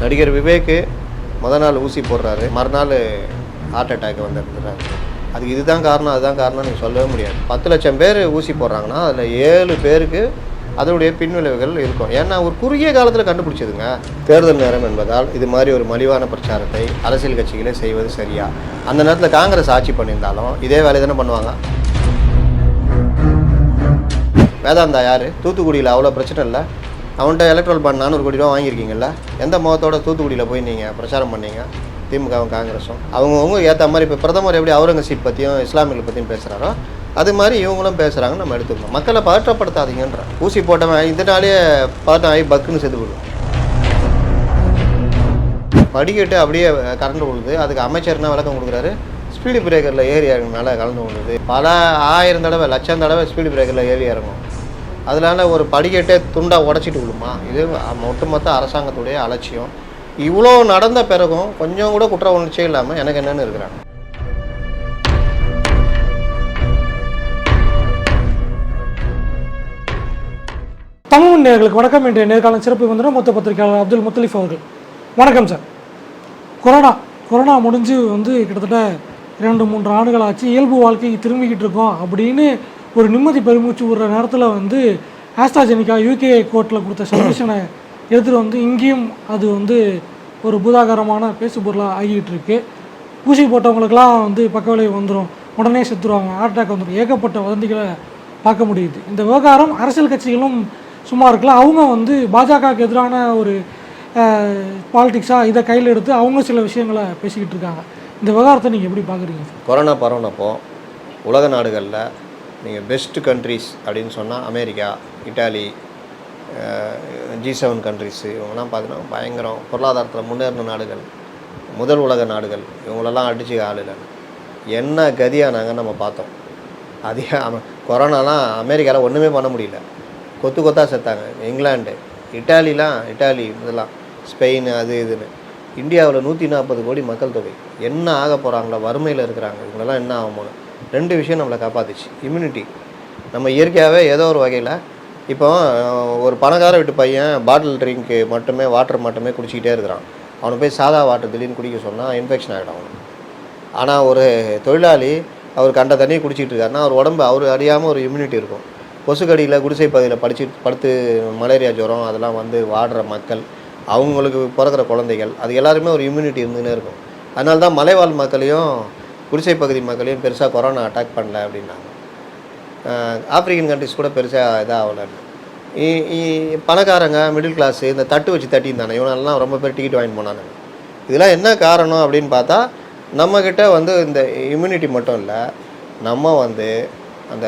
நடிகர் விவேக்கு முத நாள் ஊசி போடுறாரு. மறுநாள் ஹார்ட் அட்டாக் வந்துருந்துறாரு அதுக்கு இதுதான் காரணம் அதுதான் காரணம் நீங்கள் சொல்லவே முடியாது. பத்து லட்சம் பேர் ஊசி போடுறாங்கன்னா அதில் ஏழு பேருக்கு அதனுடைய பின்விளைவுகள் இருக்கும். ஏன்னா ஒரு குறுகிய காலத்தில் கண்டுபிடிச்சதுங்க. தேர்தல் நேரம் என்பதால் இது மாதிரி ஒரு மலிவான பிரச்சாரத்தை அரசியல் கட்சிகளே செய்வது சரியா? அந்த நேரத்தில் காங்கிரஸ் ஆட்சி பண்ணியிருந்தாலும் இதே வேலையை தானே பண்ணுவாங்க? வேதாந்தா யார்? தூத்துக்குடியில் அவ்வளோ பிரச்சனை இல்லை? அவன்கிட்ட எலக்ட்ரல் பாண்ட் நானூறு கோடி ரூபா வாங்கியிருக்கீங்கல்ல? எந்த முகத்தோட தூத்துக்குடியில் போய் நீங்கள் பிரச்சாரம் பண்ணீங்க? திமுகவும் காங்கிரஸும். அவங்கவுங்க ஏற்ற மாதிரி இப்போ பிரதமர் எப்படி அவுரங்கசீப் பற்றியும் இஸ்லாமிகள் பற்றியும் பேசுகிறாரோ அது மாதிரி இவங்களும் பேசுகிறாங்க நம்ம எடுத்துக்கணும். மக்களை பதற்றப்படுத்தாதீங்கன்ற. ஊசி போட்டவன் இதனாலேயே பதட்டம் ஆகி பக்குன்னு செத்து போயிடும். படிக்கட்டு அப்படியே கரண்ட் விழுது. அதுக்கு அமைச்சர் என்ன விளக்கம் கொடுக்குறாரு? ஸ்பீடு பிரேக்கரில் ஏறி இறங்கினால கலந்து விழுது பல ஆயிரம் தடவை லட்சம் தடவை ஸ்பீடு பிரேக்கரில் ஏறி இறங்கும். அதனால ஒரு படிக்கட்டே துண்டாக உடச்சிட்டு விழுமா இது ஒட்டுமொத்த அரசாங்கத்துடைய அலட்சியம். இவ்வளோ நடந்த பிறகும் கொஞ்சம் கூட குற்ற உணர்ச்சியே இல்லாமல் எனக்கு என்னென்னு இருக்கிறாங்க. தமிழ் நேர்களுக்கு வணக்கம். இன்றைய நேர்காலம் சிறப்பு வந்துடும் மொத்த பத்திரிகையாளர் அப்துல் முத்தலிஃப் அவர்கள். வணக்கம் சார். கொரோனா கொரோனா முடிஞ்சு வந்து கிட்டத்தட்ட இரண்டு மூன்று ஆண்டுகள் ஆச்சு. இயல்பு வாழ்க்கைக்கு திரும்பிக்கிட்டு இருக்கோம் அப்படின்னு ஒரு நிம்மதி பெருமூச்சு விடுற நேரத்தில் வந்து ஆஸ்ட்ராஜெனிக்கா யூகே கோர்ட்டில் கொடுத்த சல்யூஷனை எடுத்துகிட்டு வந்து இங்கேயும் அது வந்து ஒரு பூதாகரமான பேசு பொருளாக ஆகிட்டு இருக்கு. ஊசி போட்டவங்களுக்கெல்லாம் வந்து பக்க விளைவு வந்துடும் உடனே செத்துருவாங்க. ஹார்ட் அட்டாக் வந்துடும் ஏகப்பட்ட வதந்திகளை பார்க்க முடியுது. இந்த விவகாரம் அரசியல் கட்சிகளும் சும்மா இருக்கலாம் அவங்க வந்து பாஜகவுக்கு எதிரான ஒரு பாலிடிக்ஸாக இதை கையில் எடுத்து அவங்க சில விஷயங்களை பேசிக்கிட்டு இருக்காங்க. இந்த விவகாரத்தை நீங்கள் எப்படி பார்க்குறீங்க? கொரோனா பரவனப்போ உலக நாடுகளில் நீங்கள் பெஸ்ட்டு கண்ட்ரீஸ் அப்படின்னு சொன்னால் America Italy G seven countries இவங்கெல்லாம் பார்த்தீங்கன்னா பயங்கரம் பொருளாதாரத்தில் முன்னேறின நாடுகள் முதல் உலக நாடுகள். இவங்களெல்லாம் அடிச்சு ஆள் என்ன கதியாக நாங்கள் நம்ம பார்த்தோம். அதிக கொரோனாலாம் அமெரிக்காவில் ஒன்றுமே பண்ண முடியல. கொத்து கொத்தாக செத்தாங்க. இங்கிலாந்து இட்டாலிலாம் இட்டாலி இதெல்லாம் ஸ்பெயின் அது இதுன்னு. இந்தியாவில் நூற்றி நாற்பது கோடி மக்கள் தொகை. என்ன ஆக போகிறாங்களோ வறுமையில் இருக்கிறாங்க. இவங்களெல்லாம் என்ன ஆகுமோன்னு ரெண்டு விஷயம் நம்மளை காப்பாத்துச்சு. இம்யூனிட்டி நம்ம இயற்கையாகவே ஏதோ ஒரு வகையில் இப்போ ஒரு பணக்கார வீட்டு பையன் பாட்டில் ட்ரிங்க்கு மட்டுமே வாட்டர் மட்டுமே குடிச்சிக்கிட்டே இருக்கிறான். அவனை போய் சாதா வாட்டர் திடீர்னு குடிக்க சொன்னால் இன்ஃபெக்ஷன் ஆகிடும் அவனுக்கு. ஆனால் ஒரு தொழிலாளி அவர் கண்ட தண்ணியை குடிச்சிட்டு இருக்காருன்னா அவர் உடம்பு அவர் அறியாமல் ஒரு இம்யூனிட்டி இருக்கும். கொசுக்கடியில் குடிசை பகுதியில் படிச்சு படுத்து மலேரியா ஜுரம் அதெல்லாம் வந்து வாடுற மக்கள் அவங்களுக்கு பிறக்கிற குழந்தைகள் அது எல்லாருமே ஒரு இம்யூனிட்டி இருந்துகிட்டே இருக்கும். அதனால தான் மலைவாழ் மக்களையும் குடிசை பகுதி மக்களையும் பெருசாக கொரோனா அட்டாக் பண்ணல அப்படின்னாங்க. ஆப்ரிக்கன் ஆப்பிரிக்கன் கண்ட்ரிஸ் கூட பெருசாக இதாக ஆகலை பணக்காரங்க மிடில் கிளாஸ் இந்த தட்டு வச்சு தட்டியிருந்தானே இவனெல்லாம் ரொம்ப பேர் டிக்கெட் வாங்கி போனானுங்க. இதெல்லாம் என்ன காரணம் அப்படின்னு பார்த்தா நம்மக்கிட்ட வந்து இந்த இம்யூனிட்டி மட்டும் இல்லை நம்ம வந்து அந்த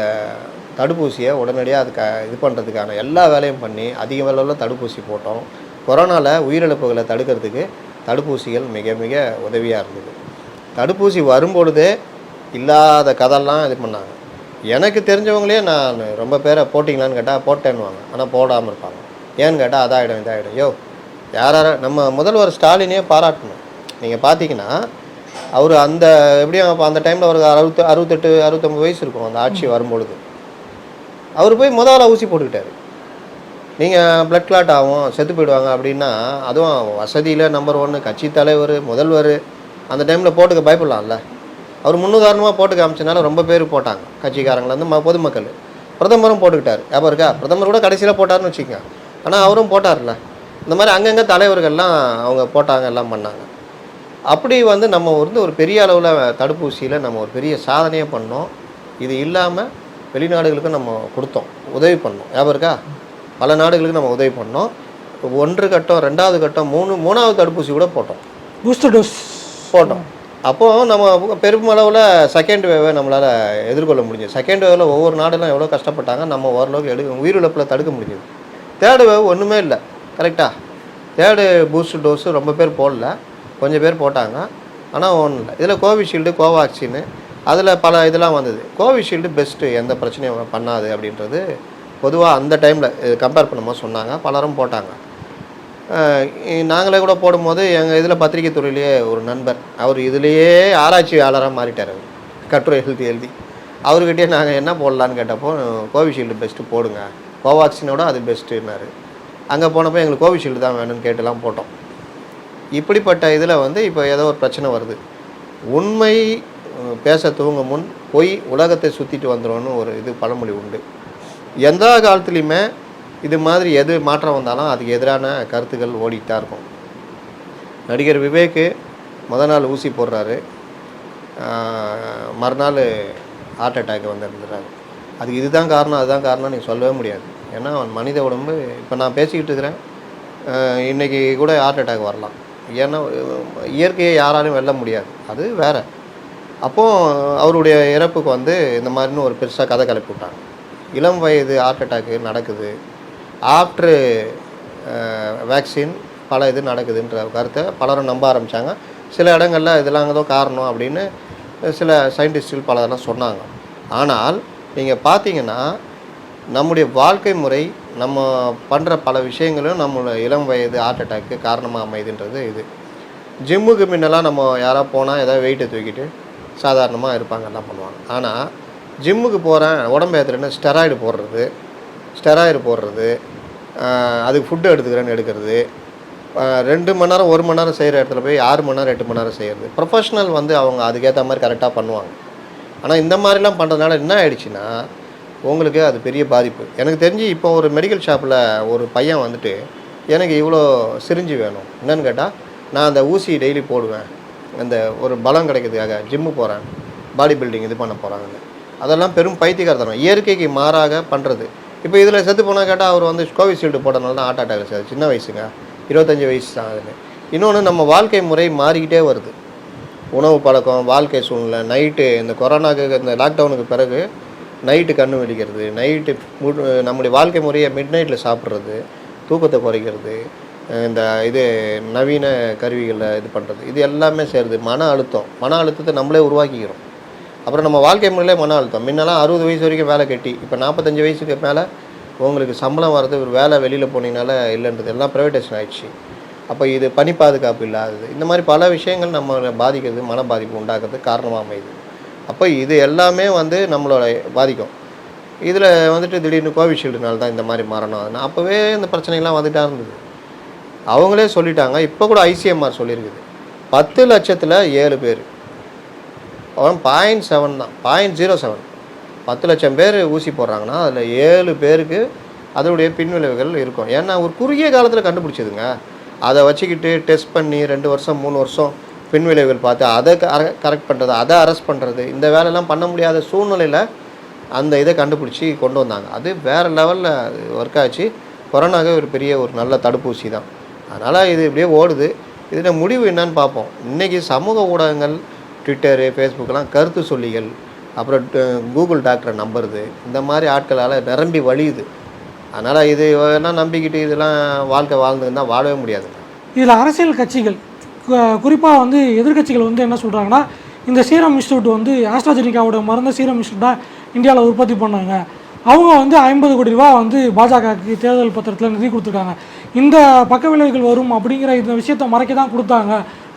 தடுப்பூசியை உடனடியாக அதுக்கு இது பண்ணுறதுக்கான எல்லா வேலையும் பண்ணி அதிக விலையில் தடுப்பூசி போட்டோம். கொரோனாவில் உயிரிழப்புகளை தடுக்கிறதுக்கு தடுப்பூசிகள் மிக மிக உதவியாக இருந்தது. தடுப்பூசி வரும்பொழுதே இல்லாத கதெல்லாம் இது பண்ணாங்க. எனக்கு தெரிஞ்சவங்களே நான் ரொம்ப பேரை போட்டிங்களான்னு கேட்டால் போட்டேன்னுவாங்க. ஆனால் போடாமல் இருப்பாங்க. ஏன்னு கேட்டால் அதாயிடும் இதாயிடும். யோ யார் யார நம்ம முதல்வர் ஸ்டாலினே பாராட்டணும். நீங்கள் பார்த்தீங்கன்னா அவர் அந்த எப்படியும் அந்த டைமில் ஒரு அறுபத்து அறுபத்தெட்டு அறுபத்தொம்பது வயசு இருக்கும் அந்த ஆட்சி வரும்பொழுது. அவர் போய் முதல்ல ஊசி போட்டுக்கிட்டாரு. நீங்கள் பிளட் கிளாட் ஆகும் செத்து போயிடுவாங்க அப்படின்னா அதுவும் வசதியில் நம்பர் ஒன்று கட்சி தலைவர் முதல்வர் அந்த டைமில் போட்டுக்க பயப்படலாம்ல. அவர் முன்னுதாரணமாக போட்டு காமிச்சனால ரொம்ப பேர் போட்டாங்க. கட்சிக்காரங்களேருந்து ம பொதுமக்கள். பிரதமரும் போட்டுக்கிட்டார். ஞாபகம் இருக்கா? பிரதமர் கூட கடைசியில் போட்டாருன்னு வச்சுக்கோங்க. ஆனால் அவரும் போட்டார்ல இந்த மாதிரி அங்கங்கே தலைவர்கள்லாம் அவங்க போட்டாங்க எல்லாம் பண்ணாங்க. அப்படி வந்து நம்ம வந்து ஒரு பெரிய அளவில் தடுப்பூசியில் நம்ம ஒரு பெரிய சாதனையே பண்ணோம். இது இல்லாமல் வெளிநாடுகளுக்கும் நம்ம கொடுத்தோம். உதவி பண்ணோம். ஞாபகம் இருக்கா? பல நாடுகளுக்கு நம்ம உதவி பண்ணோம். ஒன்று கட்டம் ரெண்டாவது கட்டம் மூணு மூணாவது தடுப்பூசி கூட போட்டோம். பூஸ்டர் டோஸ் போட்டோம். அப்போது நம்ம பெருமளவில் செகண்ட் வேவை நம்மளால் எதிர்கொள்ள முடிஞ்சது. செகண்ட் வேவில் ஒவ்வொரு நாடெல்லாம் எவ்வளோ கஷ்டப்பட்டாங்க நம்ம ஓரளவுக்கு எடுக்க உயிரிழப்பில் தடுக்க முடிஞ்சது. தேர்டு வேவ் ஒன்றுமே இல்லை. கரெக்டாக தேர்டு பூஸ்டர் டோஸு ரொம்ப பேர் போடல. கொஞ்சம் பேர் போட்டாங்க. ஆனால் ஒன்றும் இல்லை இதில் கோவிஷீல்டு கோவாக்சின்னு அதில் பல இதெல்லாம் வந்தது. கோவிஷீல்டு பெஸ்ட்டு எந்த பிரச்சனையும் பண்ணாது அப்படின்றது பொதுவாக அந்த டைமில் கம்பேர் பண்ணும்போது சொன்னாங்க. பலரும் போட்டாங்க. நாங்களே கூட போடும்போது எங்கள் இதில் பத்திரிகை துறையிலேயே ஒரு நண்பர். அவர் இதுலேயே ஆராய்ச்சியாளராக மாறிட்டார் அவர். கட்டுரை எழுதி எழுதி. அவர்கிட்டயே நாங்கள் என்ன போடலான்னு கேட்டப்போ கோவிஷீல்டு பெஸ்ட்டு போடுங்க. கோவாக்சினோட அது பெஸ்ட்டுன்னாரு அங்கே போனப்போ எங்களுக்கு கோவிஷீல்டு தான் வேணும்னு கேட்டுலாம் போட்டோம். இப்படிப்பட்ட இதில் வந்து இப்போ ஏதோ ஒரு பிரச்சனை வருது. உண்மை பேச துவங்கும் முன் பொய் உலகத்தை சுற்றிட்டு வந்துடும்னு ஒரு இது பழமொழி உண்டு. எந்த காலத்துலேயுமே இது மாதிரி எது மாற்றம் வந்தாலும் அதுக்கு எதிரான கருத்துக்கள் ஓடிட்டு தான் இருக்கும். நடிகர் விவேக்கு முத நாள் ஊசி போடுறாரு. மறுநாள் ஹார்ட் அட்டாக் வந்துருந்துறாரு. அதுக்கு இதுதான் காரணம் அதுதான் காரணம் நீங்கள் சொல்லவே முடியாது. ஏன்னா அவன் மனித உடம்பு இப்போ நான் பேசிக்கிட்டு இருக்கிறேன். இன்றைக்கி இன்னைக்கு கூட ஹார்ட் அட்டாக் வரலாம். ஏன்னா இயற்கையை யாராலையும் வெல்ல முடியாது. அது வேறு. அப்போது அவருடைய இறப்புக்கு வந்து இந்த மாதிரின்னு ஒரு பெருசாக கதை கிளப்பி விட்டாங்க. இளம் வயது ஹார்ட் அட்டாக்கு நடக்குது. ஆஃப்ட்ரு வேக்சின் பல இது நடக்குதுன்ற கருத்தை பலரும் நம்ப ஆரம்பித்தாங்க சில இடங்களில் இதெல்லாம் ஏதோ காரணம் அப்படின்னு சில சயின்டிஸ்டுகள் பலதெல்லாம் சொன்னாங்க. ஆனால் நீங்கள் பார்த்தீங்கன்னா நம்முடைய வாழ்க்கை முறை நம்ம பண்ணுற பல விஷயங்களும் நம்மளோட இளம் வயது ஹார்ட் அட்டாக்கு காரணமாக அமைதுன்றது இது. ஜிம்முக்கு முன்னெல்லாம் நம்ம யாராக போனால் ஏதாவது வெயிட்டை தூக்கிட்டு சாதாரணமாக இருப்பாங்க எல்லாம் பண்ணுவாங்க. ஆனால் ஜிம்முக்கு போகிறேன் உடம்பு ஏற்றுறேன்னு ஸ்டெராய்டு போடுறது ஸ்டெராய்டு போடுறது அதுக்கு ஃபுட்டு எடுத்துக்கிறேன்னு எடுக்கிறது. ரெண்டு மணி நேரம் ஒரு மணி நேரம் செய்கிற இடத்துல போய் ஆறு மணி நேரம் எட்டு மணி நேரம் செய்கிறது ப்ரொஃபஷ்னல் வந்து அவங்க அதுக்கேற்ற மாதிரி கரெக்டாக பண்ணுவாங்க. ஆனால் இந்த மாதிரிலாம் பண்ணுறதுனால என்ன ஆயிடுச்சுன்னா உங்களுக்கு அது பெரிய பாதிப்பு. எனக்கு தெரிஞ்சு இப்போ ஒரு மெடிக்கல் ஷாப்பில் ஒரு பையன் வந்துட்டு எனக்கு இவ்வளோ சிரிஞ்சு வேணும். என்னன்னு கேட்டால் நான் அந்த ஊசி டெய்லி போடுவேன். அந்த ஒரு பலம் கிடைக்கிறதுக்காக ஜிம்மு போகிறேன் பாடி பில்டிங் இது பண்ண போகிறாங்க அதெல்லாம் பெரும் பைத்தியக்காரத்தனம். இயற்கைக்கு மாறாக பண்ணுறது இப்போ இதில் செத்து போனால் கேட்டால் அவர் வந்து கோவிஷீல்டு போட்டனால தான் ஹார்ட் அட்டாக் சார். சின்ன வயசுங்க. இருபத்தஞ்சி வயசு தான் அதுன்னு இன்னொன்று நம்ம வாழ்க்கை முறை மாறிக்கிட்டே வருது. உணவு பழக்கம் வாழ்க்கை சூழ்நிலை நைட்டு இந்த கொரோனாக்கு இந்த லாக்டவுனுக்கு பிறகு நைட்டு கண்ணு வெடிக்கிறது நைட்டு நம்முடைய வாழ்க்கை முறையை மிட் நைட்டில் சாப்பிட்றது தூக்கத்தை குறைக்கிறது இந்த இது நவீன கருவிகளை இது பண்ணுறது இது எல்லாமே சேருது மன அழுத்தம். மன அழுத்தத்தை நம்மளே உருவாக்கிக்கிறோம். அப்புறம் நம்ம வாழ்க்கை முறையிலே மன அழுத்தம். முன்னெல்லாம் அறுபது வயசு வரைக்கும் வேலை கட்டி இப்போ நாற்பத்தஞ்சு வயசுக்கு மேலே உங்களுக்கு சம்பளம் வர்றது ஒரு வேலை வெளியில் போனீங்கனால இல்லைன்றது எல்லாம் ப்ரைவேட்டேஷன் ஆயிடுச்சு. அப்போ இது பணி பாதுகாப்பு இல்லாதது. இந்த மாதிரி பல விஷயங்கள் நம்மளை பாதிக்கிறது மன பாதிப்பு உண்டாக்குறதுக்கு காரணமாக அமையுது. அப்போ இது எல்லாமே வந்து நம்மளோட பாதிக்கும். இதில் வந்துட்டு திடீர்னு கோவிஷீல்டுனால தான் இந்த மாதிரி மரணம். ஆகுதுன்னா அப்போவே இந்த பிரச்சனைகள்லாம் வந்துட்டா இருந்தது. அவங்களே சொல்லிட்டாங்க. இப்போ கூட ஐசிஎம்ஆர் சொல்லியிருக்குது பத்து லட்சத்தில் ஏழு பேர். அவன் பாயிண்ட் செவன் தான். பாயிண்ட் ஜீரோ செவன் பத்து லட்சம் பேர் ஊசி போடுறாங்கன்னா அதில் ஏழு பேருக்கு அதனுடைய பின்விளைவுகள் இருக்கும். ஏன்னா ஒரு குறுகிய காலத்தில் கண்டுபிடிச்சதுங்க. அதை வச்சுக்கிட்டு டெஸ்ட் பண்ணி ரெண்டு வருஷம் மூணு வருஷம் பின்விளைவுகள் பார்த்து அதை கரெக்ட் பண்ணுறது அதை அரெஸ்ட் பண்ணுறது இந்த வேலையெல்லாம் பண்ண முடியாத சூழ்நிலையில் அந்த இதை கண்டுபிடிச்சி கொண்டு வந்தாங்க. அது வேறு லெவலில் ஒர்க் ஆச்சு. கொரோனாவே ஒரு பெரிய ஒரு நல்ல தடுப்பூசி தான். அதனால் இது இப்படியே ஓடுது. இதில் முடிவு என்னன்னு பார்ப்போம். இன்றைக்கி சமூக ஊடகங்கள் ட்விட்டரு ஃபேஸ்புக்கெலாம் கருத்து சொல்லிகள் அப்புறம் கூகுள் டாக்டரை நம்புறது இந்த மாதிரி ஆட்களால் நிரம்பி வழியுது. அதனால் இது என்ன நம்பிக்கிட்டு இதெல்லாம் வாழ்க்கை வாழ்ந்துருந்தா வாழவே முடியாது. இதில் அரசியல் கட்சிகள் குறிப்பாக வந்து எதிர்க்கட்சிகள் வந்து என்ன சொல்கிறாங்கன்னா இந்த சீரம் இன்ஸ்டியூட் வந்து ஆஸ்ட்ராஜெனிக்காவோட மருந்த சீரம் இன்ஸ்டியூட் தான் இந்தியாவில் உற்பத்தி பண்ணாங்க. அவங்க வந்து ஐம்பது கோடி ரூபா வந்து பாஜகவுக்கு தேர்தல் பத்திரத்தில் நிதி கொடுத்துருக்காங்க. இந்த பக்க விளைவுகள் வரும் அப்படிங்கிற இந்த விஷயத்தை மறைக்க தான் கொடுத்தாங்க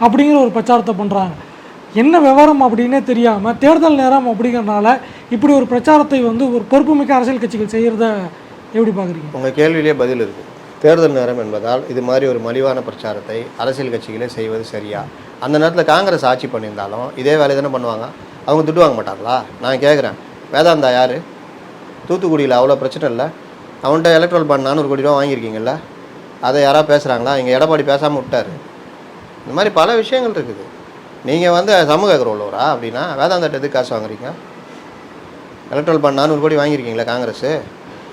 அப்படிங்கிற ஒரு பிரச்சாரத்தை பண்ணுறாங்க என்ன விவரம் அப்படின்னே தெரியாமல் தேர்தல் நேரம் அப்படிங்கிறனால இப்படி ஒரு பிரச்சாரத்தை வந்து ஒரு பொறுப்புமிக்க அரசியல் கட்சிகள் செய்கிறத எப்படி பார்க்குறீங்க உங்கள் கேள்வியிலே பதில் இருக்குது தேர்தல் நேரம் என்பதால் இது மாதிரி ஒரு மலிவான பிரச்சாரத்தை அரசியல் கட்சிகளே செய்வது சரியா? அந்த நேரத்தில் காங்கிரஸ் ஆட்சி பண்ணியிருந்தாலும் இதே வேலையை தானே பண்ணுவாங்க. அவங்க துட்டு வாங்க மாட்டாங்களா? நான் கேட்குறேன் வேதாந்தா யார்? தூத்துக்குடியில் அவ்வளோ பிரச்சனை இல்லை. அவன்கிட்ட எலக்ட்ரல் பாண்ட் நானூறு கோடி ரூபா வாங்கியிருக்கீங்கல்ல? அதை யாராவது பேசுகிறாங்களா இங்கே எடப்பாடி பேசாமல் விட்டார். இந்த மாதிரி பல விஷயங்கள் இருக்குது. நீங்கள் வந்து சமூக உள்ளவரா அப்படின்னா வேதாந்தாட்ட எதுக்கு காசு வாங்குறீங்க? எலக்ட்ரல் பாண்ட் நானூறு கோடி வாங்கியிருக்கீங்களா காங்கிரஸ்.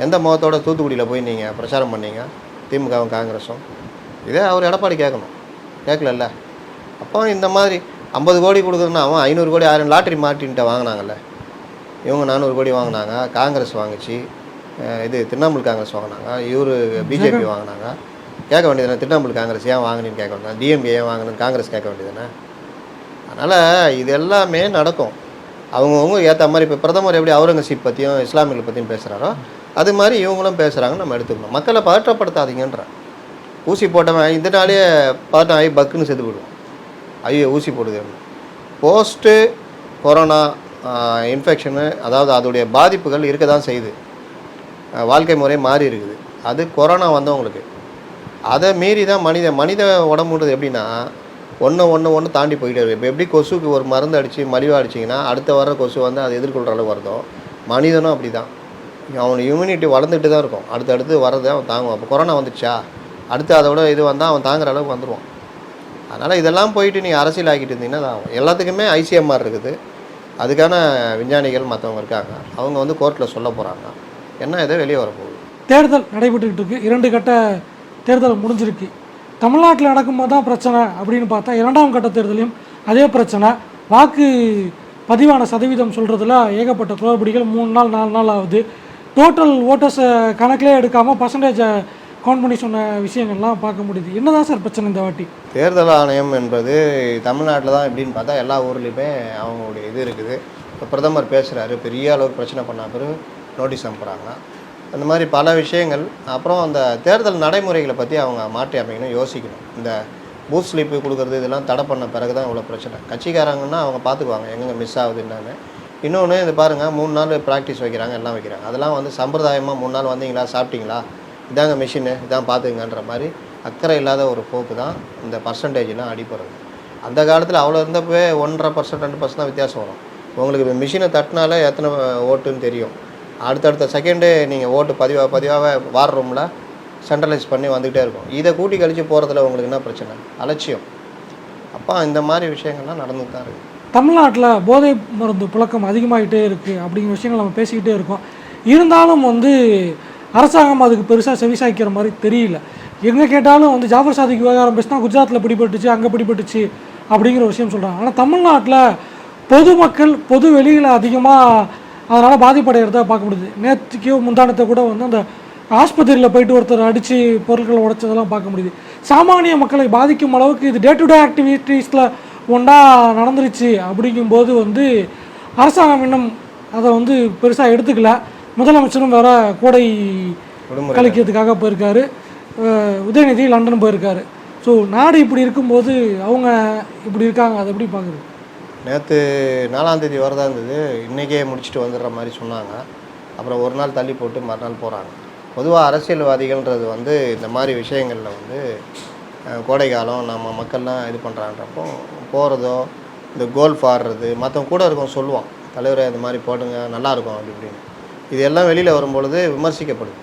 எந்த முகத்தோட தூத்துக்குடியில் போய் நீங்கள் பிரச்சாரம் பண்ணீங்க? திமுகவும் காங்கிரஸும் இதே அவர் எடப்பாடி கேட்கணும். கேட்கலல்ல? அப்போ இந்த மாதிரி ஐம்பது கோடி கொடுக்குறதுன்னா அவன் ஐநூறு கோடி ஆயிரம் லாட்டரி மாட்டின்ட்டு வாங்கினாங்கல்ல? இவங்க நானூறு கோடி வாங்கினாங்க. காங்கிரஸ் வாங்குச்சு. இது திரிணாமுல் காங்கிரஸ் வாங்கினாங்க. இவர் பிஜேபி வாங்கினாங்க. கேட்க வேண்டியதுதானே திரிணாமுல் காங்கிரஸ் ஏன் வாங்கினீன்னு கேட்க வேண்டியது டிஎம்கே ஏன் வாங்கினு காங்கிரஸ் கேட்க வேண்டியதுதானே அதனால் இது எல்லாமே நடக்கும். அவங்கவுங்க ஏற்ற மாதிரி இப்போ பிரதமர் எப்படி அவுரங்கசீப் பற்றியும் இஸ்லாமியர்கள் பற்றியும் பேசுகிறாரோ அது மாதிரி இவங்களும் பேசுகிறாங்கன்னு நம்ம எடுத்துக்கணும். மக்களை பதற்றப்படுத்தாதீங்கன்ற. ஊசி போட்டவன் இந்த பதட்டம் ஆகி பக்குன்னு செத்து போடுவோம் ஐயோ ஊசி போடுது. போஸ்ட்டு கொரோனா இன்ஃபெக்ஷனு அதாவது அதோடைய பாதிப்புகள் இருக்க தான் செய்யுது வாழ்க்கை முறை மாறி இருக்குது. அது கொரோனா வந்தவங்களுக்கு. அதை மீறி தான் மனித மனித உடம்புன்றது எப்படின்னா ஒன்று ஒன்று ஒன்று தாண்டி போயிட்டே இருக்கு. இப்போ எப்படி கொசுக்கு ஒரு மருந்து அடித்து மலிவாக அடிச்சிங்கன்னா அடுத்த வர கொசு வந்து அதை எதிர்கொள்கிற அளவு வருதோ மனிதனும் அப்படி தான் அவன் இம்யூனிட்டி வளர்ந்துட்டு தான் இருக்கும். அடுத்தடுத்து வரதை அவன் தாங்குவான். இப்போ கொரோனா வந்துச்சா அடுத்து அதோட இது வந்தால் அவன் தாங்குற அளவுக்கு வந்துடுவான் அதனால் இதெல்லாம் போயிட்டு நீங்கள் அரசியல் ஆக்கிட்டு இருந்தீங்கன்னா தான் ஆகும். எல்லாத்துக்குமே ஐசிஎம்ஆர் இருக்குது. அதுக்கான விஞ்ஞானிகள் மற்றவங்க இருக்காங்க. அவங்க வந்து கோர்ட்டில் சொல்ல போகிறாங்க என்ன இதை? வெளியே வரப்போகுது. தேர்தல் நடைபெற்றுக்கிட்டு இருக்கு. இரண்டு கட்ட தேர்தல் முடிஞ்சிருக்கு. தமிழ்நாட்டில் நடக்கும்போது தான் பிரச்சனை அப்படின்னு பார்த்தா இரண்டாம் கட்ட தேர்தலையும் அதே பிரச்சனை. வாக்கு பதிவான சதவீதம் சொல்கிறதுல ஏகப்பட்ட குளறுபடிகள் மூணு நாள் நாலு நாள் ஆகுது. டோட்டல் ஓட்டர்ஸை கணக்கிலே எடுக்காமல் பர்சன்டேஜை கவுண்ட் பண்ணி சொன்ன விஷயங்கள்லாம் பார்க்க முடியுது. என்னதான் சார் பிரச்சனை இந்த வாட்டி? தேர்தல் ஆணையம் என்பது தமிழ்நாட்டில் தான் எப்படின்னு பார்த்தா எல்லா ஊர்லேயுமே அவங்களுடைய இது இருக்குது. இப்போ பிரதமர் பேசுகிறாரு பெரிய அளவுக்கு பிரச்சனை பண்ண பிறகு நோட்டீஸ் அனுப்புகிறாங்க அந்த மாதிரி பல விஷயங்கள் அப்புறம் அந்த தேர்தல் நடைமுறைகளை பற்றி அவங்க மாற்றி அமைக்கணும் யோசிக்கணும். இந்த பூத் ஸ்லிப்பு கொடுக்குறது இதெல்லாம் தடை பண்ண பிறகு தான் இவ்வளோ பிரச்சனை. கட்சிக்காரங்கன்னா அவங்க பார்த்துக்குவாங்க எங்கெங்கே மிஸ் ஆகுது என்னன்னு. இன்னொன்று இது பாருங்கள் மூணு நாள் ப்ராக்டிஸ் வைக்கிறாங்க எல்லாம் வைக்கிறாங்க. அதெல்லாம் வந்து சம்பிரதாயமாக மூணு நாள் வந்தீங்களா சாப்பிட்டீங்களா? இதாங்க மிஷினு இதான் பார்த்துங்கன்ற மாதிரி அக்கறை இல்லாத ஒரு போக்கு தான் இந்த பர்சன்டேஜ்லாம் அடிப்படுறது அந்த காலத்தில் அவ்வளோ இருந்தப்பவே ஒன்றரை பர்சன்ட் ரெண்டு பர்சன்ட் தான் வித்தியாசம் வரும். உங்களுக்கு மிஷினை தட்டினாலே எத்தனை ஓட்டுன்னு தெரியும். அடுத்தடுத்த செகண்டே நீங்கள் ஓட்டு பதிவாக பதிவாக வார ரூமில் சென்ட்ரலைஸ் பண்ணி வந்துக்கிட்டே இருக்கும். இதை கூட்டி கழித்து போகிறதுல உங்களுக்கு என்ன பிரச்சனை? அலட்சியம். அப்போ இந்த மாதிரி விஷயங்கள்லாம் நடந்துட்டு தான் இருக்குது தமிழ்நாட்டில் போதை மருந்து புழக்கம் அதிகமாகிட்டே இருக்குது அப்படிங்கிற விஷயங்கள் நம்ம பேசிக்கிட்டே இருக்கோம். இருந்தாலும் வந்து அரசாங்கம் அதுக்கு பெருசாக செவிசாய்க்கிற மாதிரி தெரியல. எங்கே கேட்டாலும் வந்து ஜாஃபர் சாதிக்கு விவகாரம் பேசினா குஜராத்தில் பிடிபட்டுச்சு அங்கே பிடிபட்டுச்சு அப்படிங்கிற விஷயம் சொல்கிறாங்க ஆனால் தமிழ்நாட்டில் பொதுமக்கள் பொது வெளியில் அதிகமாக அதனால் பாதிப்படைகிறத பார்க்க முடியுது. நேற்றுக்கோ முந்தானத்தை கூட வந்து அந்த ஆஸ்பத்திரியில் போயிட்டு ஒருத்தர் அடித்து பொருட்களை உடைச்சதெல்லாம் பார்க்க முடியுது. சாமானிய மக்களை பாதிக்கும் அளவுக்கு இது டே டு டே ஆக்டிவிட்டீஸில் ஒன்றா நடந்துருச்சு அப்படிங்கும்போது வந்து அரசாங்கம் இன்னும் அதை வந்து பெருசாக எடுத்துக்கல. முதலமைச்சரும் வேற கோடை கழிக்கிறதுக்காக போயிருக்காரு. உதயநிதி லண்டன் போயிருக்காரு. ஸோ நாடு இப்படி இருக்கும்போது அவங்க இப்படி இருக்காங்க அதை எப்படி பார்க்குறது? நேற்று நாலாந்தேதி வரதா இருந்தது. இன்றைக்கே முடிச்சுட்டு வந்துடுற மாதிரி சொன்னாங்க. அப்புறம் ஒரு நாள் தள்ளி போட்டு மறுநாள் போகிறாங்க பொதுவாக அரசியல்வாதிகள்ன்றது வந்து இந்த மாதிரி விஷயங்களில் வந்து கோடைக்காலம் கோடை காலம் நம்ம மக்கள்லாம் இது பண்ணுறான்றப்போ போகிறதோ இந்த கோல்ஃப் ஆடுறது மற்றவங்க கூட இருக்கும் சொல்லுவான் தலைவரை இந்த மாதிரி போடுங்க நல்லா இருக்கும் அப்படி இப்படின்னு. இது எல்லாம் வெளியில் வரும்பொழுது விமர்சிக்கப்படுது.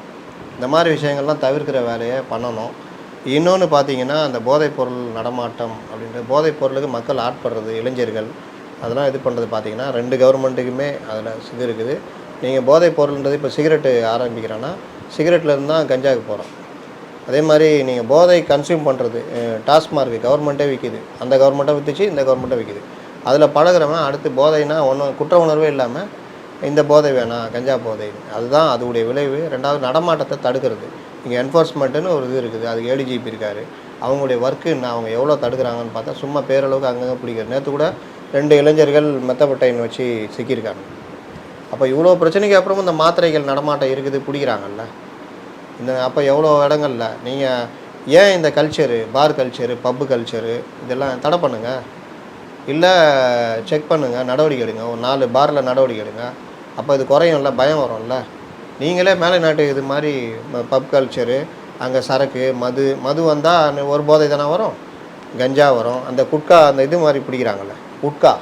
இந்த மாதிரி விஷயங்கள்லாம் தவிர்க்கிற வேலையை பண்ணணும். இன்னொன்று பார்த்தீங்கன்னா அந்த போதைப்பொருள் நடமாட்டம் அப்படின்ற போதைப்பொருளுக்கு மக்கள் ஆட்படுறது இளைஞர்கள் அதெல்லாம் இது பண்ணுறது பார்த்தீங்கன்னா ரெண்டு கவர்மெண்ட்டுக்குமே அதில் இது இருக்குது. நீங்கள் போதைப் பொருள்ன்றது இப்போ சிகரெட்டு ஆரம்பிக்கிறேன்னா சிகரெட்லேருந்து தான் கஞ்சாவுக்கு போகிறோம் அதே மாதிரி நீங்கள் போதை கன்சியூம் பண்ணுறது டாஸ்மார்க் கவர்மெண்ட்டே விற்கிது அந்த கவர்மெண்ட்டை விற்றுச்சு இந்த கவர்மெண்ட்டை விற்கிது அதில் பழகுறவன் அடுத்து போதைனா ஒன்றும் குற்ற உணர்வே இல்லாமல் இந்த போதை வேணாம் கஞ்சா போதை. அதுதான் அதோடைய விளைவு. ரெண்டாவது நடமாட்டத்தை தடுக்கிறது. இங்கே என்ஃபோர்ஸ்மெண்ட்டுன்னு ஒரு இது இருக்குது. அதுக்கு ஏடிஜிபி இருக்காரு. அவங்களுடைய ஒர்க்கு நான் அவங்க எவ்வளோ தடுக்கிறாங்கன்னு பார்த்தா சும்மா பேரளவுக்கு அங்கங்கே பிடிக்கிறது நேற்று கூட ரெண்டு இளைஞர்கள் மெத்தப்பட்டைன் வச்சு சிக்கியிருக்காங்க. அப்போ இவ்வளோ பிரச்சனைக்கு அப்புறமும் இந்த மாத்திரைகள் நடமாட்டம் இருக்குது பிடிக்கிறாங்கல்ல? இந்த அப்போ எவ்வளோ இடங்கள்ல? நீங்கள் ஏன் இந்த culture bar culture pub culture இதெல்லாம் தடை பண்ணுங்க? இல்லை செக் பண்ணுங்கள் நடவடிக்கை எடுங்க. ஒரு நாலு பாரில் நடவடிக்கை எடுங்க. அப்போ இது குறையும்ல பயம் வரும்ல? நீங்களே மேலே நாட்டு இது மாதிரி பப் கல்ச்சரு அங்கே சரக்கு மது மது வந்தால் ஒரு போதை தானே வரும் கஞ்சா வரும் அந்த குட்கா அந்த இது மாதிரி பிடிக்கிறாங்கல்ல? குட்கா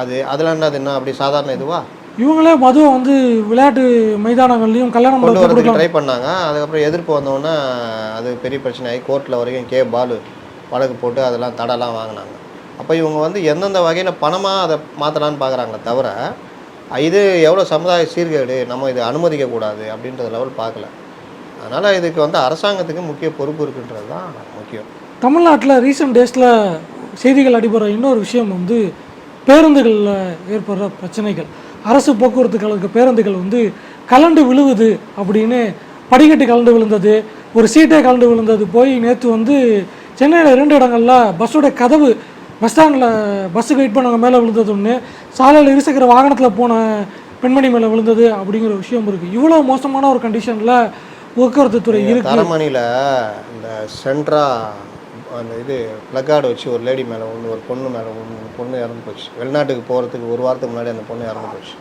அது அதில் என்னது என்ன அப்படி சாதாரண இதுவா? இவங்களே மதுவை வந்து விளையாட்டு மைதானங்கள்லையும் கல்யாண கொண்டு வரதுக்கு ட்ரை பண்ணாங்க. அதுக்கப்புறம் எதிர்ப்பு வந்தோடனே அது பெரிய பிரச்சனை ஆகி கோர்ட்டில் வரைக்கும் கே பாலு வழக்கு போட்டு அதெல்லாம் தடைலாம் வாங்கினாங்க. அப்போ இவங்க வந்து எந்தெந்த வகையில் பணமாக அதை மாற்றலான்னு பார்க்குறாங்களே தவிர இது எவ்வளோ சமுதாய சீர்கேடு நம்ம இதை அனுமதிக்கக்கூடாது அப்படின்ற லெவல் பார்க்கல. அதனால் இதுக்கு வந்து அரசாங்கத்துக்கு முக்கிய பொறுப்பு இருக்குன்றது தான் முக்கியம். தமிழ்நாட்டில் ரீசெண்ட் டேஸில் செய்திகள் அடிபடுற இன்னொரு விஷயம் வந்து பேருந்துகளில் ஏற்படுற பிரச்சனைகள். அரசு போக்குவரத்து கழக பேருந்துகள் வந்து கலண்டு விழுவுது அப்படின்னு படிக்கட்டு கலண்டு விழுந்தது ஒரு சீட்டே கலண்டு விழுந்தது. போய் நேற்று வந்து சென்னையில் இரண்டு இடங்களில் பஸ்ஸோட கதவு பஸ் ஸ்டாண்டில் பஸ்ஸுக்கு வெயிட் பண்ணவங்க மேலே விழுந்தது ஒன்று சாலையில் இருசக்கர வாகனத்தில் போன பெண்மணி மேலே விழுந்தது அப்படிங்கிற விஷயம் இருக்குது இவ்வளோ மோசமான ஒரு கண்டிஷனில் போக்குவரத்து துறை தரமணியில் இந்த சென்ட்ரா அந்த இது பிளக்கார்டு வச்சு ஒரு லேடி மேலே ஒன்று ஒரு பொண்ணு மேலே ஒன்று பொண்ணு இறந்து போச்சு. வெளிநாட்டுக்கு போகிறதுக்கு ஒரு வாரத்துக்கு முன்னாடி அந்த பொண்ணு இறந்து போச்சு.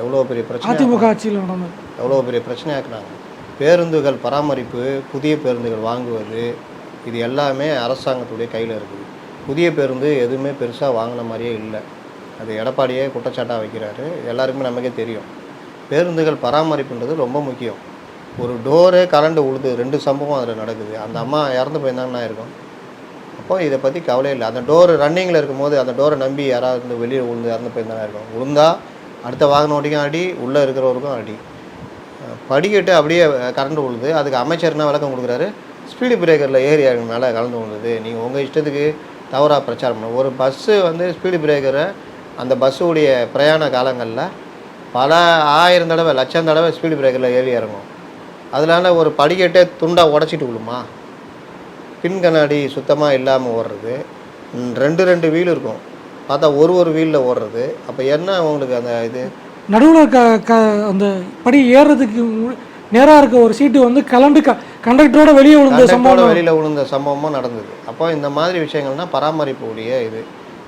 எவ்வளோ பெரிய பிரச்சனை அதிமுக ஆட்சியில் நடந்தது. எவ்வளோ பெரிய பிரச்சனையாக்குனாங்க பேருந்துகள் பராமரிப்பு புதிய பேருந்துகள் வாங்குவது இது எல்லாமே அரசாங்கத்துடைய கையில் இருக்குது. புதிய பேருந்து எதுவுமே பெருசாக வாங்கின மாதிரியே இல்லை. அது எடப்பாடியே குற்றச்சாட்டாக வைக்கிறாரு. எல்லாருக்குமே நமக்கே தெரியும். பேருந்துகள் பராமரிப்புன்றது ரொம்ப முக்கியம். ஒரு டோரே கரண்ட் உழுது ரெண்டு சம்பவம் அதில் நடக்குது. அந்த அம்மா இறந்து போயிருந்தாங்கன்னா இருக்கும் அப்போ இதை பற்றி கவலை இல்லை. அந்த டோர் ரன்னிங்கில் இருக்கும்போது அந்த டோரை நம்பி யாராவது இருந்து வெளியே விழுந்து இறந்து போயிருந்தாலும் இருக்கும். விழுந்தா அடுத்த வாகனம் ஓட்டிக்கும் அடி உள்ளே இருக்கிறவருக்கும் அடி. படிக்கட்டு அப்படியே கரண்ட் விழுது அதுக்கு அமைச்சர் என்ன விளக்கம் கொடுக்குறாரு? ஸ்பீடு பிரேக்கரில் ஏறி மேலே கலந்து விழுந்தது நீங்கள் உங்கள் இஷ்டத்துக்கு தவறாக பிரச்சாரம் பண்ண. ஒரு பஸ்ஸு வந்து ஸ்பீடு பிரேக்கரை அந்த பஸ்ஸுடைய பிரயாண காலங்களில் பல ஆயிரம் தடவை லட்சம் தடவை ஸ்பீடு பிரேக்கரில் ஏறி இறங்கும். அதனால ஒரு படிக்கட்டே துண்டாக உடச்சிட்டு விழுமா? பின் கண்ணாடி சுத்தமாக இல்லாமல் ஓடுறது. ரெண்டு ரெண்டு வீல் இருக்கும். பார்த்தா ஒரு ஒரு வீலில் ஓடுறது. அப்போ என்ன உங்களுக்கு அந்த இது? நடுவில் க க அந்த படி ஏறுறதுக்கு நேராக இருக்க ஒரு சீட்டு வந்து கலண்டு க கண்டக்டரோட வெளியே விழுந்த சம்பவம். வெளியில் விழுந்த சம்பவமும் நடந்தது. அப்போ இந்த மாதிரி விஷயங்கள்னா பராமரிப்புடைய இது.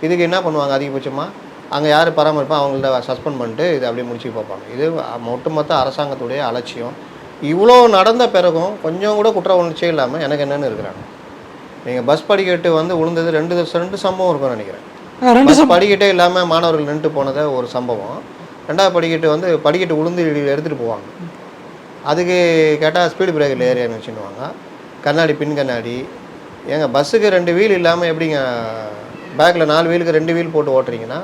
இதுக்கு என்ன பண்ணுவாங்க? அதிகபட்சமாக அங்கே யார் பராமரிப்போ? அவங்கள்ட்ட சஸ்பெண்ட் பண்ணிட்டு இது அப்படியே முடிச்சு பார்ப்பாங்க இது ஒட்டுமொத்த அரசாங்கத்துடைய அலட்சியம். இவ்வளோ நடந்த பிறகும் கொஞ்சம் கூட குற்ற உணர்ச்சியே இல்லாமல் எனக்கு என்னென்னு இருக்கிறாங்க. நீங்கள் பஸ் படிக்கட்டு வந்து விழுந்தது ரெண்டு ரெண்டு சம்பவம் இருக்கும்னு நினைக்கிறேன். பஸ் படிக்கட்டே இல்லாமல் மாணவர்கள் நின்று போனதை ஒரு சம்பவம். ரெண்டாவது படிக்கட்டு வந்து படிக்கட்டு உளுந்து எடுத்துகிட்டு போவாங்க. அதுக்கு கேட்டால் ஸ்பீடு பிரேக்கரில் ஏறி வச்சுன்னுவாங்க கண்ணாடி பின் கண்ணாடி. ஏங்க பஸ்ஸுக்கு ரெண்டு வீல் இல்லாமல் எப்படிங்க? பேக்கில் நாலு வீலுக்கு ரெண்டு வீல் போட்டு ஓட்டுறீங்கன்னா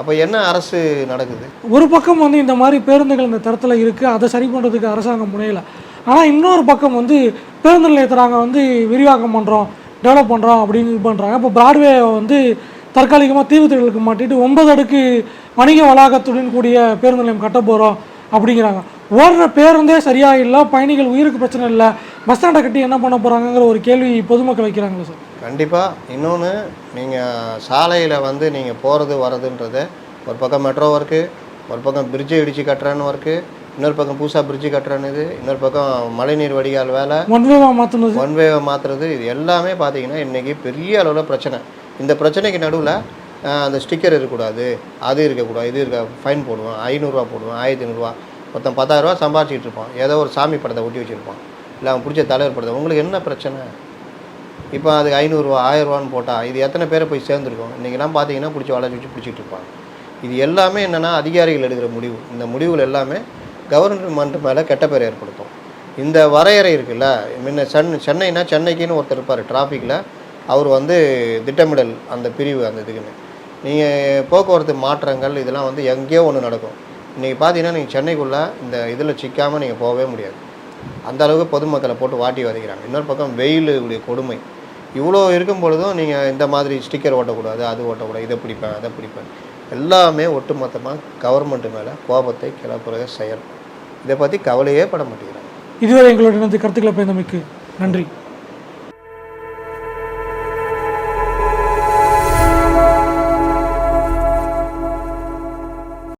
அப்போ என்ன அரசு நடக்குது? ஒரு பக்கம் வந்து இந்த மாதிரி பேருந்துகள் இந்த தரத்தில் இருக்குது அதை சரி பண்ணுறதுக்கு அரசாங்கம் முனையல. ஆனால் இன்னொரு பக்கம் வந்து பேருந்து நிலையத்தை நாங்கள் வந்து விரிவாக்கம் பண்ணுறோம் டெவலப் பண்ணுறோம் அப்படின்னு இது பண்ணுறாங்க இப்போ பிராட்வே வந்து தற்காலிகமாக தீவுத்திடலுக்கு மாட்டிட்டு ஒன்பது அடுக்கு வணிக வளாகத்துடன் கூடிய பேருந்து நிலையம் கட்ட போகிறோம் அப்படிங்கிறாங்க. ஓடுற பேருந்தே சரியாக இல்லை பயணிகள் உயிருக்கு பிரச்சனை இல்லை பஸ் ஸ்டாண்டை கட்டி என்ன பண்ண போகிறாங்கங்கிற ஒரு கேள்வி பொதுமக்கள் வைக்கிறாங்களே சார். கண்டிப்பாக இன்னொன்று நீங்கள் சாலையில் வந்து நீங்கள் போகிறது வர்றதுன்றது ஒரு பக்கம் மெட்ரோ ஒர்க்கு ஒரு பக்கம் பிரிட்ஜை இடித்து கட்டுறேன்னு ஒர்க்கு இன்னொரு பக்கம் புதுசாக பிரிட்ஜு கட்டுறேன்னு இது இன்னொரு பக்கம் மழைநீர் வடிகால் வேலை. ஒன் வேவா மாற்றினது ஒன் மாற்றுறது இது எல்லாமே பார்த்தீங்கன்னா இன்றைக்கி பெரிய அளவில் பிரச்சனை. இந்த பிரச்சனைக்கு நடுவில் அந்த ஸ்டிக்கர் இருக்கக்கூடாது அது இருக்கக்கூடாது இது இருக்க ஃபைன் போடுவான் ஐநூறுரூவா போடுவான் ஆயிரத்தி ஐநூறுரூவா ஒருத்தன் பத்தாயிரரூவா சம்பாதிச்சிட்டு இருப்பான். ஏதோ ஒரு சாமி படத்தை ஒட்டி வச்சுருப்பான். இல்லை அவன் பிடிச்ச தலைவர் படத்தை. உங்களுக்கு என்ன பிரச்சனை? இப்போ அதுக்கு ஐநூறுரூவா ஆயிரரூவான்னு போட்டால் இது எத்தனை பேரை போய் சேர்ந்துருக்கும்? இன்றைக்கெல்லாம் பார்த்தீங்கன்னா பிடிச்சி வளைச்சி வச்சு பிடிச்சிட்டு இருப்பாங்க. இது எல்லாமே என்னென்னா அதிகாரிகள் எடுக்கிற முடிவு. இந்த முடிவுகள் எல்லாமே கவர்மெண்ட் மேலே கெட்ட பேர் ஏற்படுத்தும். இந்த வரையறை இருக்குல்ல முன்ன சென் சென்னைனா சென்னைக்குன்னு ஒருத்தர் இருப்பார் டிராஃபிக்கில் அவர் வந்து திட்டமிடல் அந்த பிரிவு அந்த இதுக்குன்னு. நீங்கள் போக்குவரத்து மாற்றங்கள் இதெல்லாம் வந்து எங்கேயோ ஒன்று நடக்கும். இன்றைக்கி பார்த்தீங்கன்னா நீங்கள் சென்னைக்குள்ளே இந்த இதில் சிக்காமல் நீங்கள் போகவே முடியாது. அந்த அளவுக்கு பொதுமக்களை போட்டு வாட்டி வதைக்கிறாங்க. இன்னொரு பக்கம் வெயிலுடைய கொடுமை. இவ்வளோ இருக்கும் பொழுதும் நீங்கள் இந்த மாதிரி ஸ்டிக்கர் ஓட்டக்கூடாது அது ஓட்டக்கூடாது இதை பிடிப்பேன் அதை பிடிப்பேன். எல்லாமே ஒட்டுமொத்தமாக கவர்மெண்ட்டு மேலே கோபத்தை கிளப்புற செயல். இதை பற்றி கவலையே பட மாட்டேங்கிறாங்க. இதுவரை எங்களுடைய கருத்துக்களை பயந்தமைக்கு நன்றி.